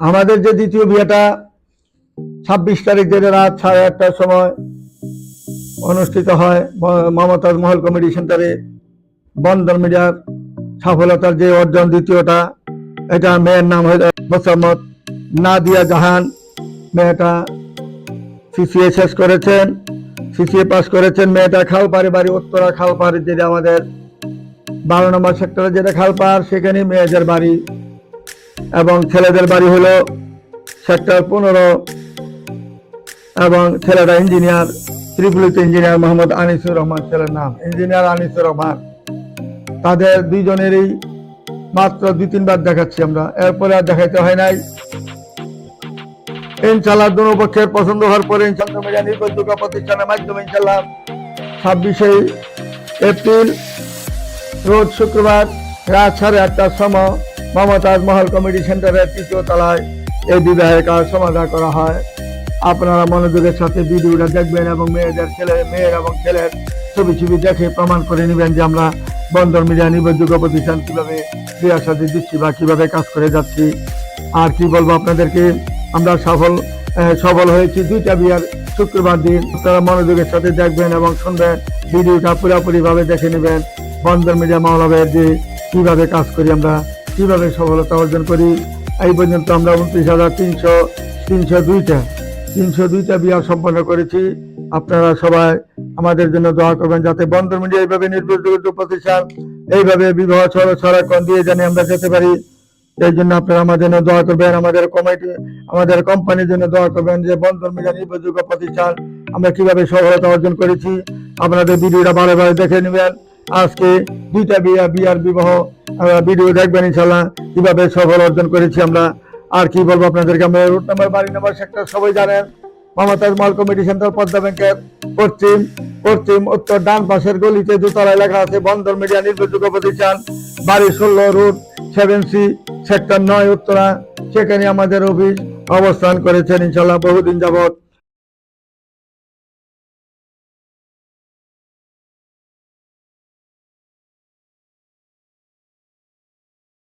আমাদের যে দ্বিতীয় বিয়েটা ছাব্বিশ তারিখ দিনে রাত সাড়ে আটটার সময় অনুষ্ঠিত হয়, মমতাজ মহল কমেডি সেন্টারে বন্দর মিডিয়ার সফলতার যে অর্জন দ্বিতীয়টা, এটা মেয়ের নাম হয়ে মোসাম্মদ নাদিয়া জাহান। মেয়েটা সিসিএ শেষ করেছেন, সিসিএ পাস করেছেন। মেয়েটা খালপাড়ি বাড়ি, উত্তরা খালপাড়ি, যেটা আমাদের বারো নম্বর সেক্টরে যেটা খালপাড় সেখানে মেয়েদের বাড়ি এবং ছেলেদের বাড়ি হলো সেক্টর পনেরো এবং ছেলেটা ইঞ্জিনিয়ার, ত্রিপুলিতে ইঞ্জিনিয়ার মোহাম্মদ আনিসুর রহমান ছেলের নাম। ইঞ্জিনিয়ার আনিসুর রহমান। তাদের দুইজনেরই মাত্র দুই, তিনবার দেখাচ্ছি আমরা। এরপরে আর দেখাইতে হয় নাই। ইনশাল্লাহ দুনো পক্ষের পছন্দ হওয়ার পরে ইনশাল্লাহ নির্ভরযোগ্য প্রতিষ্ঠানের মাধ্যমে ইনশাল্লাহ ছাব্বিশে এপ্রিল, রোজ শুক্রবার রাত সাড়ে আটটার সময় মমতাজ মহল কমিটি সেন্টারের তৃতীয় তলায় এই বিবাহের কাজ সমাধান করা হয়। আপনারা মনোযোগের সাথে ভিডিওটা দেখবেন এবং মেয়েদের ছেলে, মেয়ের এবং ছেলের ছবি ছবি দেখে প্রমাণ করে নেবেন যে আমরা বন্দর মিডিয়া নির্ভরযোগ্য প্রতিষ্ঠান কীভাবে বিয়ার সাথে দিচ্ছি বা কীভাবে কাজ করে যাচ্ছি। আর কি বলব আপনাদেরকে, আমরা সফল সফল হয়েছি দুইটা বিয়ার শুক্রবার দিন। আপনারা মনোযোগের সাথে দেখবেন এবং শুনবেন। ভিডিওটা পুরোপুরি ভাবে দেখে নেবেন। বন্দর মিডিয়া মাওলাবের যে কীভাবে কাজ করি আমরা কীভাবে সফলতা অর্জন করি? এই পর্যন্ত আমরা উনত্রিশ হাজার তিনশো তিনশো দুইটা তিনশো দুইটা বিয়া সম্পন্ন করেছি। আপনারা সবাই আমাদের জন্য দোয়া করবেন যাতে বন্দর মিডিয়া এইভাবে নির্ভরযোগ্য প্রতিষ্ঠান এইভাবে বিবাহ ছড়াক্ষণ দিয়ে জানি আমরা যেতে পারি। এই জন্য আপনারা আমাদের জন্য দোয়া করবেন, আমাদের কমিটি আমাদের কোম্পানির জন্য দোয়া করবেন যে বন্দর মিডিয়া নির্ভরযোগ্য প্রতিষ্ঠান আমরা কীভাবে সফলতা অর্জন করেছি। আপনাদের ভিডিওটা বারে বারে দেখে নেবেন। আজকে দুইটা বিয়া, বিয়ার বিবাহ ভিডিও দেখবেন ইনশাল্লাহ কীভাবে সফল অর্জন করেছি আমরা। আর কি বলব আপনাদেরকে, আমরা রুট নাম্বার বাড়ি নাম্বার সেক্টর সবাই জানেন। মমতাজ মাল কমিটি সেন্টার পদ্মা ব্যাংকের পশ্চিম পশ্চিম, উত্তর, ডান পাশের গলিতে দুতলায় লেখা আছে, বন্দর মিডিয়া নির্ভরযোগ্য প্রতিষ্ঠান, বাড়ি ষোলো রুট সেভেন সি সেক্টর নয়, উত্তরা। সেখানে আমাদের অফিস অবস্থান করেছেন ইনশাল্লাহ বহুদিন যাবত